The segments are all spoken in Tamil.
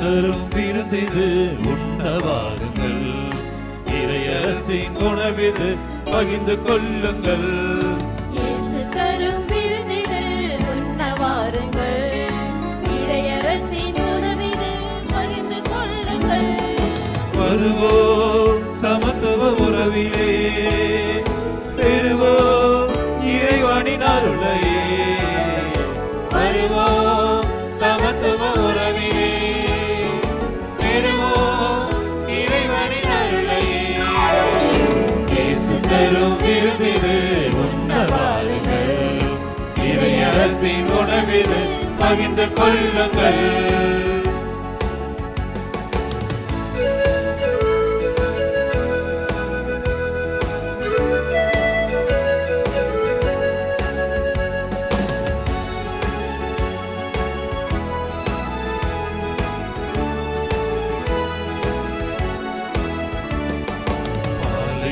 தரும் விருந்திது உண்ணவாருங்கள் இறையரசின் உணவிது பகிர்ந்து கொள்ளுங்கள். இயேசு தரும் விருந்திது உண்ண வாருங்கள் இறையரசின் உணவிது பகிர்ந்து கொள்ளுங்கள். வருவோம் சமத்துவ உறவிலே பெறுவோம் இறைவனின் அருளையே இறையரசின் உணவிது பகிர்ந்து கொள்ளுங்கள்.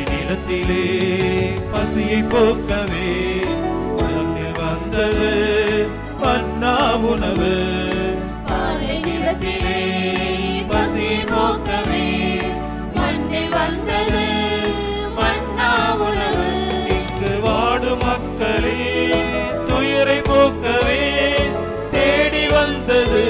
நிலத்திலே பசியை போக்கவே வந்தது. மன்னா உணவு. பசி போக்கவே மண்ணில் வந்தது மன்னா உணவு. இங்கு வாடும் மக்களே துயரை போக்கவே தேடி வந்தது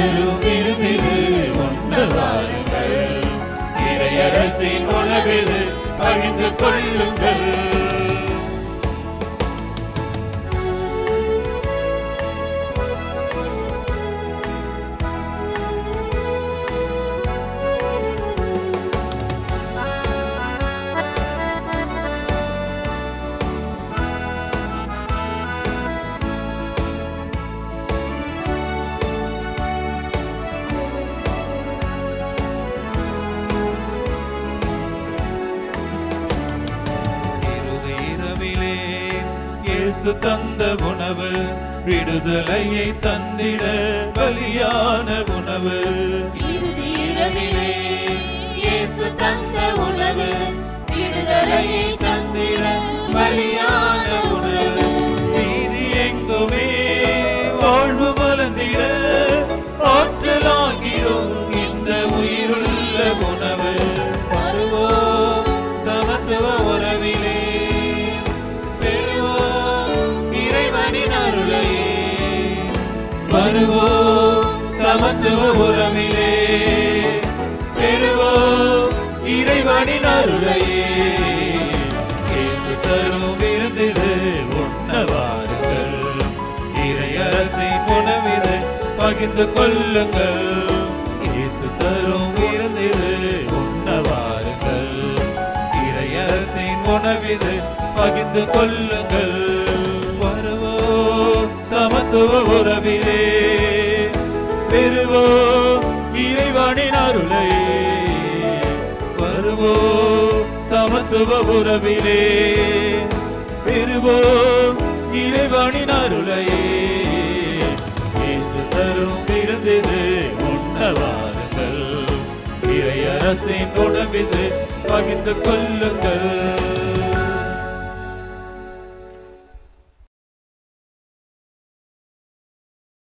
இயேசு தரும் விருந்திது வாருங்கள். இறையரசின் உணவிது பகிர்ந்து கொள்ளுங்கள். இயேசு தந்த உணவு விடுதலையை தந்திட பலியான உணவு. இரவிலே இயேசு தந்த உணவு விடுதலையை வருவோம் சமத்துவ உரமிலே. பெறுவோம் இறைவனின் அருளையே. இயேசு தரும் விருந்திடு உண்ணவாருங்கள் இறையரசை உணவிது பகிர்ந்து கொள்ளுங்கள். இயேசு தரும் விருந்திடு உண்ணவாருங்கள் இறையரசை உணவிது பகிர்ந்து கொள்ளுங்கள். வருவோம் சமத்துவ உறவிலே பெறுவோம் இறைவனின் அருளை வருவோம் சமத்துவ உறவிலே பெறுவோம் இறைவனின் அருளை இயேசு தரும் விருந்திது உண்ணவாருங்கள். இறையரசின் உணவிது பகிர்ந்து கொள்ளுங்கள்.